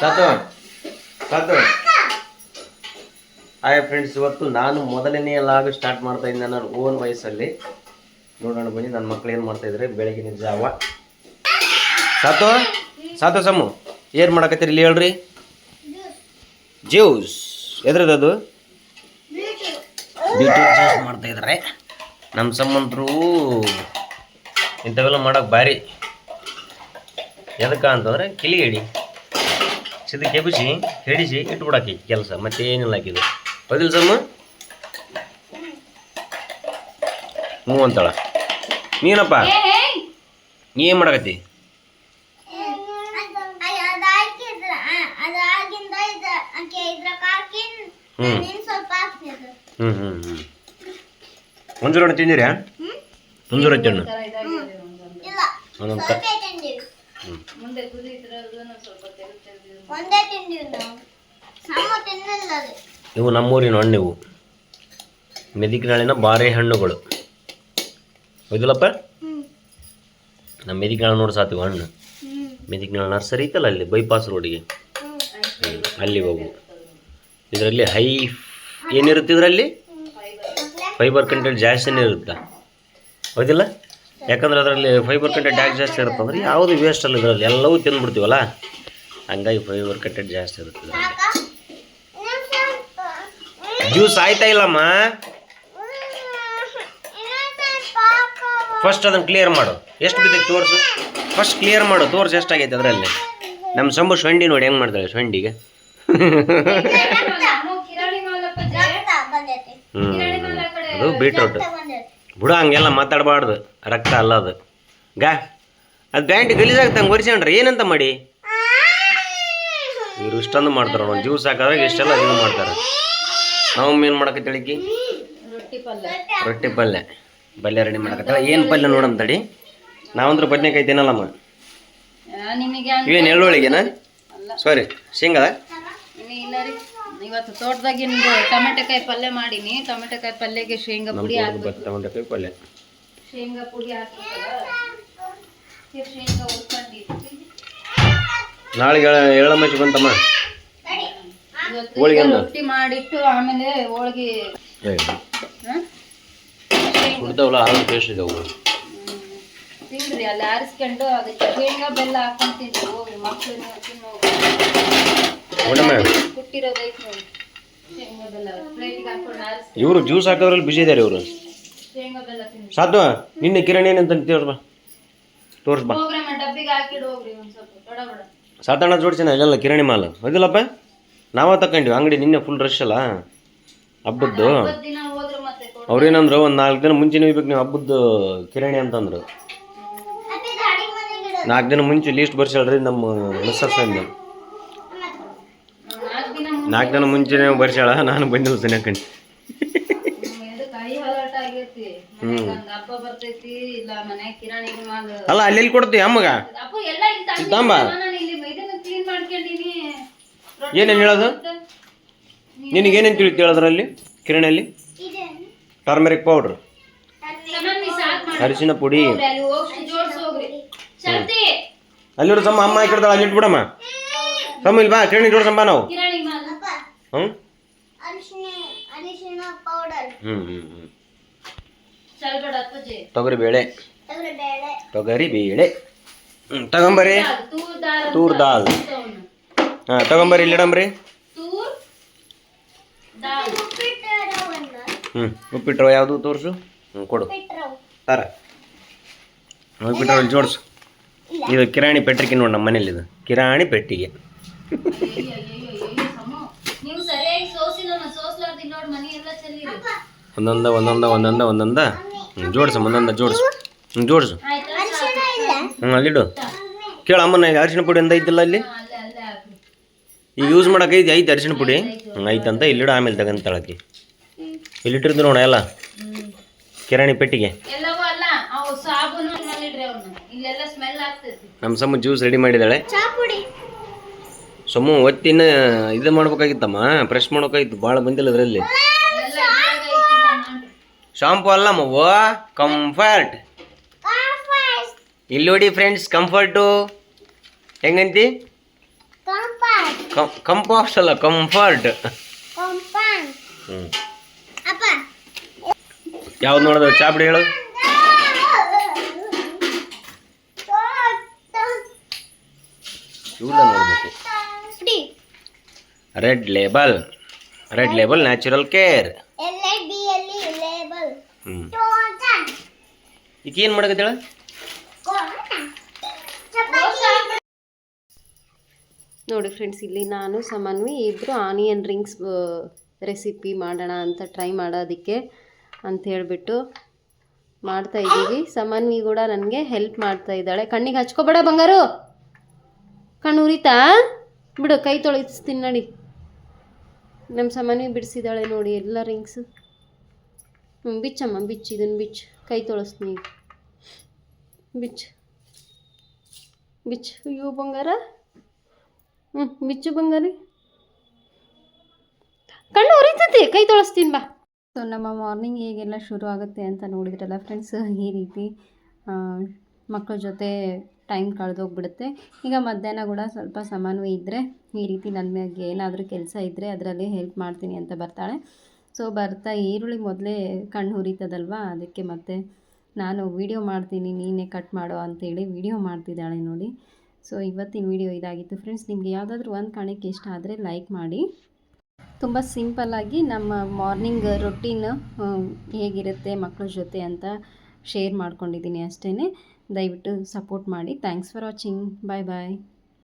ಸಾತು ಸಾತು hi friends ಇವತ್ತು ನಾನು ಮೊದಲನೇ ಲಾಗ್ ಸ್ಟಾರ್ಟ್ ಮಾಡ್ತಾ ಇದ್ದೆ ನನ್ನ ಓನ್ ವಯಸ್ಸಲ್ಲಿ. ನೋಡೋಣ ಬನ್ನಿ ನನ್ನ ಮಕ್ಳು ಏನು ಮಾಡ್ತಾ ಇದ್ದಾರೆ ಬೆಳಗಿನ ಜಾವ. ಸಾತು ಸಾತು ಸಮ್ಮು ಏನು ಮಾಡಕತ್ತೀರಿ ಇಲ್ಲಿ ಹೇಳ್ರಿ? ಜ್ಯೂಸ್ ಎದ್ರದ್ದು ಅದು? ಬೀಟ್ರೂಟ್ ಜ್ಯೂಸ್ ಮಾಡ್ತಾ ಇದ್ದಾರೆ ನಮ್ಮ ಸಂಬಂಧರು ಇಂಥವೆಲ್ಲ ಮಾಡೋಕೆ ಭಾರಿ ಎದಕ್ಕೆ ಅಂತಂದ್ರೆ ಕಿಲಿ ಹಿಡಿ ಸಿದ ಕೆಬಿಸಿ ಹಿಡಿಸಿ ಇಟ್ಬಿಡಾಕಿ ಕೆಲಸ ಮತ್ತೆ ಏನಿಲ್ಲ ಹಾಕಿದ್ದು ಹೌದಿಲ್ಲ ಸಮ್ಮ? ಹ್ಞೂ ಅಂತಾಳ. ನೀನಪ್ಪ? ನೀ ಏನು ಮಾಡಕತ್ತಿ? ಹ್ಞೂ ಹ್ಞೂ ಹ್ಞೂ ಹ್ಞೂ ಮುಂಜೂರ ಹಣ್ಣು ತಿಂದಿರಾ? ಮುಂಜೂರ ಹಣ್ಣು? ಒಂದೊಂದು ಕ ತೆಳು ಒಂದೇ ತಿಂದಿವಿ ನಾವು ಸಮ ತಿನ್ನಲ್ಲ ಅದು. ಇವು ನಮ್ಮೂರಿನ ಹಣ್ಣು ಇವು ಮೆದಿಕಿನಾಳಿನ ಬಾರೆ ಹಣ್ಣುಗಳು. ಹೌದಿಲ್ಲಪ್ಪ? ನಮ್ಮ ಮೆದಿಕಿನಾಳ ನೋಡಿ ಸಾತಿವು ಹಣ್ಣು. ಮೆದಿಕಿನಾಳ ನರ್ಸರಿ ಐತಲ್ಲ ಅಲ್ಲಿ? ಬೈಪಾಸ್ ರೋಡಿಗೆ ಅಲ್ಲಿ ಹೋಗು. ಇದರಲ್ಲಿ ಹೈ ಏನಿರುತ್ತೆ ಇದರಲ್ಲಿ? ಫೈಬರ್ ಕಂಟೆಂಟ್ ಜಾಸ್ತಿನೇ ಇರುತ್ತೆ? ಹೌದಿಲ್ಲ? ಯಾಕಂದ್ರೆ ಅದರಲ್ಲಿ ಫೈಬರ್ ಕಂಟೆಂಟ್ ಯಾಕೆ ಜಾಸ್ತಿ ಇರುತ್ತೆ ಅಂದ್ರೆ ಯಾವುದು ವೇಸ್ಟ್ ಅಲ್ಲ ಇದರಲ್ಲಿ ಎಲ್ಲವೂ ತಿಂದ್ಬಿಡ್ತೀವಲ್ಲ? ಹಂಗಾಗಿ ಫೈಬರ್ ಕಂಟೆಂಟ್ ಜಾಸ್ತಿ ಇರುತ್ತೆ ಇದರಲ್ಲಿ. ಜ್ಯೂಸ್ ಆಯ್ತಾ ಇಲ್ಲಮ್ಮ? ಫಸ್ಟ್ ಅದನ್ನು ಕ್ಲಿಯರ್ ಮಾಡು. ಎಷ್ಟು ಬಿದ್ದೈತೆ ತೋರಿಸು? ಫಸ್ಟ್ ಕ್ಲಿಯರ್ ಮಾಡು. ತೋರಿಸು ಎಷ್ಟಾಗೈತೆ ಅದರಲ್ಲಿ? ನಮ್ಮ ಸಂಬು ಶಂಡಿ ನೋಡಿ ಹೆಂಗೆ ಮಾಡ್ತಾಳೆ ಸ್ವಂಡಿಗೆ ಹ್ಞೂ ಅದು ಬೀಟ್ರೂಟ್ ಬಿಡು ಹಂಗೆಲ್ಲ ಮಾತಾಡಬಾರ್ದು. ರಕ್ತ ಅಲ್ಲ ಅದು. ಗಾ ಅದು ಪ್ಯಾಂಟ್ ಗಲೀಜಾಗ್ತಂಗೆ ಒರಿಸ್ಕೊಂಡ್ರೆ ಏನಂತ ಮಾಡಿ? ಇವ್ರು ಇಷ್ಟೊಂದು ಮಾಡ್ತಾರೆ ಒಂದು ಜ್ಯೂಸ್ ಹಾಕಿದಾಗ ಇಷ್ಟೆಲ್ಲ ಇದು ಮಾಡ್ತಾರೆ. ನಾವು ಏನು ಮಾಡಕತ್ತಳಿಕಿ ರೊಟ್ಟಿ ಪಲ್ಯ. ಪಲ್ಯ. ರೆಡಿ ಮಾಡಕತ್ತಳ ಏನು ಪಲ್ಯ ನೋಡಮ್ ತಡಿ. ನಾವಂದ್ರೆ ಬದನೆಕಾಯಿ ತಿನ್ನಲ್ಲಮ್ಮ. ಏನು ಇವೇನು ಎಳ್ಳುಳ್ಳಿಗೆನ ಸಾರಿ ರೀ ಇವತ್ತು ತೋಟದಾಗಿಂದು ಟೊಮೆಟೊಕಾಯಿ ಪಲ್ಯ ಮಾಡೀನಿ. ಟೊಮೆಟೊಕಾಯಿ ಪಲ್ಯಗೆ ಶೇಂಗಾ ಪುಡಿ ಹಾಕ್ಬೇಕು. ಟೊಮೆಟೊಕಾಯಿ ಪಲ್ಯ. ಶೇಂಗಾ ಪುಡಿ ಹಾಕ್ಬೇಕಲ್ಲ? ಶೇಂಗಾ ಹುರ್ಕೊಂಡಿರ್ತೀವಿ ನಾಳೆಗೆ ಏಳ ಮಚ್ಚಿ ಬಂತಮ್ಮ ಇವತ್ತು ಹೋಳಿಗೆ. ರೊಟ್ಟಿ ಮಾಡಿಟ್ಟು ಆಮೇಲೆ ಹೋಳಿಗೆ? ಕುಡ್ತಾವಲ್ಲ ಹಾಲು ಟೇಸ್ಟ್ ಇದಾವು ತಿನ್ರಿ ಅಲ್ಲಿ ಆರಿಸ್ಕೊಂಡು ಅದಕ್ಕೆ ಶೇಂಗಾ ಬೆಲ್ಲ ಹಾಕೊಂಡು ತಿಂತೀವಿ ಹೋಗ್ರಿ ಮಕ್ಳು ತಿನ್ನೋ ಇವರು ಜ್ಯೂಸ್ ಹಾಕೋದ್ರಲ್ಲಿ ಬಿಸಿ ಇದ್ದಾರೆ ಇವರು. ಸಾಧು ನಿನ್ನೆ ಕಿರಣ್ ಏನಂತ ತೋರ್ಸ್ಬಾ ತೋರ್ಸ್ಬಾ ಸಾಧಾರಣ ಜೋಡ್ಸಿನ ಇಲ್ಲೆಲ್ಲ ಕಿರಾಣಿ ಮಾಲ್. ಹೋಗಿಲ್ಲಪ್ಪ? ನಾವ ತಕೊಂಡಿವಿ. ಅಂಗಡಿ ನಿನ್ನೆ ಫುಲ್ ರಶ್ ಅಲ್ಲ. ಹಬ್ಬದ್ದು. ಅವ್ರೇನಂದ್ರು ಒಂದು ನಾಲ್ಕು ದಿನ ಮುಂಚೆ ಹೋಗ್ಬೇಕು ನೀವು ಹಬ್ಬದ್ದು ಕಿರಣಿ ಅಂತಂದ್ರು. ನಾಲ್ಕು ದಿನ ಮುಂಚೆ ಲೀಸ್ಟ್ ಬರ್ಸಲ್ರಿ ನಮ್ಮ ಮಿಸ್ಸಸ್ ಅಂದೆ ನಾಲ್ಕ್ ದಿನ ಮುಂಚೆನೇ ಬರ್ಸಾಳ ನಾನು ಬಂದಿಲ್ಲ ತಿನ್ನಕಂಡು ಅಲ್ಲ ಅಲ್ಲಿ ಕೊಡ್ತೀವಿ ಅಮ್ಮಗ? ಅಪ್ಪ ಎಲ್ಲ ಇಲ್ಲಿ ತಂದಿದ್ದೀನಿ. ನಾನು ಇಲ್ಲಿ ಇದನ್ನ ಕ್ಲೀನ್ ಮಾಡ್ಕೊಂಡಿನಿ ಏನೇನು ಹೇಳೋದು? ನಿನಗೇನೇನು ತಿಳಿತು ಹೇಳೋದ್ರಲ್ಲಿ ಕಿರಣಲ್ಲಿ? Turmeric powder. ಅರಿಶಿನ ಪುಡಿ. ಅಲ್ಲಿರೋ ಸಮ್ಮ ಅಮ್ಮ ಹಾಕಿರ್ತಾಳೆ ಅಲ್ಲಿ ಇಟ್ಬಿಡಮ್ಮ ಸಮ್ಮ ಇಲ್ಲಿ ಬಾ ಕಿರಾಣಿ ಜೋಡ್ಸಮ್ಮ ನಾವು. ಹ್ಞೂ ಹ್ಞೂ ಹ್ಞೂ ಹ್ಞೂ ತೊಗರಿ ಬೇಳೆ. ತೊಗರಿ ಬೇಳೆ. ತೊಗರಿ ಬೇಳೆ. ಹ್ಞೂ ತಗೊಂಬರಿ ತೂರ್ ದಾಲ್ ತೂರ್ ದಾಲ್ ತಗೊಂಡು. ಹಾಂ ತಗೊಂಬರಿ ಇಲ್ಲಿಡಂಬ್ರಿ. ಹ್ಞೂ ಉಪ್ಪಿಟ್ಟು ಯಾವುದು ತೋರಿಸು? ಹ್ಞೂ ಕೊಡು. ತರ ಉಪ್ಪಿಟ್ಟು ಇಲ್ಲಿ ಜೋಡಿಸು. ಇದು ಕಿರಾಣಿ ಪೆಟ್ಟಿಗೆ ನೋಡಿ ನಮ್ಮ ಮನೇಲಿ ಇದು ಕಿರಾಣಿ ಪೆಟ್ಟಿಗೆ ಅಯ್ಯಯ್ಯಯ್ಯಯ್ಯಯ್ಯೋ, ಸಮ. ನೀವು ಸರಿಯಾಗಿ ಸೋಸಿಲ್ಲ ಸೋಸ್ಲಾರ್ದು ನೋಡಿ ಮನೆ ಎಲ್ಲ ಚೆಲ್ಲಿರಿ ಒಂದೊಂದ ಒಂದೊಂದ ಒಂದೊಂದ ಒಂದೊಂದ. ಹ್ಞೂ ಜೋಡಿಸು ಒಂದೊಂದ ಜೋಡಿಸು. ಹ್ಞೂ ಜೋಡಿಸು. ಆಯ್ತಾ? ಅರಿಶಿನ ಇಲ್ಲ. ಹ್ಞೂ ಅಲ್ಲಿಡು ಕೇಳ ಅಮ್ಮನ ಅರಿಶಿಣ ಪುಡಿ ಅಂತ ಐತಿಲ್ಲ ಅಲ್ಲಿ? ಈಗ ಯೂಸ್ ಮಾಡೋಕೆ ಐತಿ ಐತಿ ಅರಿಶಿನ ಪುಡಿ. ಹ್ಞೂ ಐತಂತ ಇಲ್ಲಿಡು ಆಮೇಲೆ ತಗೊಂತಾಳಕ್ಕೆ ಇಲ್ಲಿಟ್ಟಿರ್ದು ನೋಡ ಎಲ್ಲ. ಕಿರಾಣಿ ಪೆಟ್ಟಿಗೆ. ನಮ್ಮ ಸಮ ಜ್ಯೂಸ್ ರೆಡಿ ಮಾಡಿದ್ದಾಳೆ. ಸೊಮ್ಮು ಒತ್ತಿನ ಇದು ಮಾಡ್ಬೇಕಾಗಿತ್ತಮ್ಮ ಫ್ರೆಶ್ ಮಾಡ್ಬೇಕಾಗಿತ್ತು ಭಾಳ ಬಂದಿಲ್ಲ ಅದರಲ್ಲಿ. ಶಾಂಪು ಅಲ್ಲ ಮವ್ವ ಕಂಫರ್ಟ್ ಇಲ್ಲಿ ನೋಡಿ ಫ್ರೆಂಡ್ಸ್ ಕಂಫರ್ಟು ಹೆಂಗಂತಿ? ಕಾಂಪಾಸ್ ಕಂ ಕಂಪಾಸ್ಟ್ ಅಲ್ಲ ಕಂಫರ್ಟ್ ಯಾವ್ದು ನೋಡೋದು ಚಾಪಡಿ ಹೇಳು. ಇವ್ರ ನೋಡಬೇಕು. Red label red label natural care ಹ್ಞೂ ಈಗ ಏನು ಮಾಡಕತ್ತೇಳ ನೋಡಿ ಫ್ರೆಂಡ್ಸ್ ಇಲ್ಲಿ ನಾನು ಸಮನ್ವಿ ಇಬ್ಬರು ಆನಿಯನ್ ರಿಂಗ್ಸ್ ರೆಸಿಪಿ ಮಾಡೋಣ ಅಂತ ಟ್ರೈ ಮಾಡೋದಕ್ಕೆ ಅಂತ ಹೇಳಿಬಿಟ್ಟು ಮಾಡ್ತಾ ಇದ್ದೀವಿ. ಸಮನ್ವಿ ಕೂಡ ನನಗೆ ಹೆಲ್ಪ್ ಮಾಡ್ತಾ ಇದ್ದಾಳೆ. ಕಣ್ಣಿಗೆ ಹಚ್ಕೋಬೇಡ ಬಂಗಾರು. ಕಣ್ಣು ಉರಿತಾ? ಬಿಡು ಕೈ ತೊಳಿಸ್ತೀನಿ ನಡಿ. ನಮ್ಮ ಸಮನ್ವಿ ಬಿಡಿಸಿದಾಳೆ ನೋಡಿ, ಎಲ್ಲ ರಿಂಗ್ಸ್ ಹ್ಞೂ ಬಿಚ್ಚಮ್ಮ ಬಿಚ್ಚು ಇದನ್ನು ಬಿಚ್ಚು. ಕೈ ತೊಳಸ್ತೀನಿ ಬಿಚ್ಚು. ಬಿಚ್ಚು. ಅಯ್ಯೋ, ಬಂಗಾರ. ಹ್ಞೂ ಬಿಚ್ಚು ಬಂಗಾರಿ. ಕಣ್ಣು ಉರಿತೈತಿ ಕೈ ತೊಳಸ್ತೀನಿ ಬಾ. ಸೊ ನಮ್ಮ ಮಾರ್ನಿಂಗ್ ಹೇಗೆಲ್ಲ ಶುರು ಆಗುತ್ತೆ ಅಂತ ನೋಡಿದ್ರಲ್ಲ ಫ್ರೆಂಡ್ಸ್ ಈ ರೀತಿ ಮಕ್ಕಳ ಜೊತೆ ಟೈಮ್ ಕಳೆದೋಗ್ಬಿಡುತ್ತೆ. ಈಗ ಮಧ್ಯಾಹ್ನ ಕೂಡ ಸ್ವಲ್ಪ ಸಮಾನು ಇದ್ದರೆ ಈ ರೀತಿ ನನಗೆ ಏನಾದರೂ ಕೆಲಸ ಇದ್ದರೆ ಅದರಲ್ಲಿ ಹೆಲ್ಪ್ ಮಾಡ್ತೀನಿ ಅಂತ ಬರ್ತಾಳೆ. ಸೊ ಬರ್ತಾ ಈರುಳ್ಳಿ ಮೊದಲೇ ಕಣ್ಣು ಹುರಿತದಲ್ವಾ ಅದಕ್ಕೆ ಮತ್ತೆ ನಾನು ವೀಡಿಯೋ ಮಾಡ್ತೀನಿ, ನೀನೇ ಕಟ್ ಮಾಡೋ ಅಂತೇಳಿ ವೀಡಿಯೋ ಮಾಡ್ತಿದ್ದಾಳೆ ನೋಡಿ. ಸೊ ಇವತ್ತಿನ ವಿಡಿಯೋ ಇದಾಗಿತ್ತು ಫ್ರೆಂಡ್ಸ್ ನಿಮಗೆ ಯಾವುದಾದ್ರೂ ಒಂದು ಕಾಣಿಕೆ ಇಷ್ಟ ಆದರೆ ಲೈಕ್ ಮಾಡಿ. ತುಂಬ ಸಿಂಪಲ್ಲಾಗಿ ನಮ್ಮ ಮಾರ್ನಿಂಗ್ ರೊಟೀನ್ ಹೇಗಿರುತ್ತೆ ಮಕ್ಕಳ ಜೊತೆ ಅಂತ ಶೇರ್ ಮಾಡ್ಕೊಂಡಿದ್ದೀನಿ ಅಷ್ಟೇ ದಯವಿಟ್ಟು ಸಪೋರ್ಟ್ ಮಾಡಿ. Thanks for watching bye bye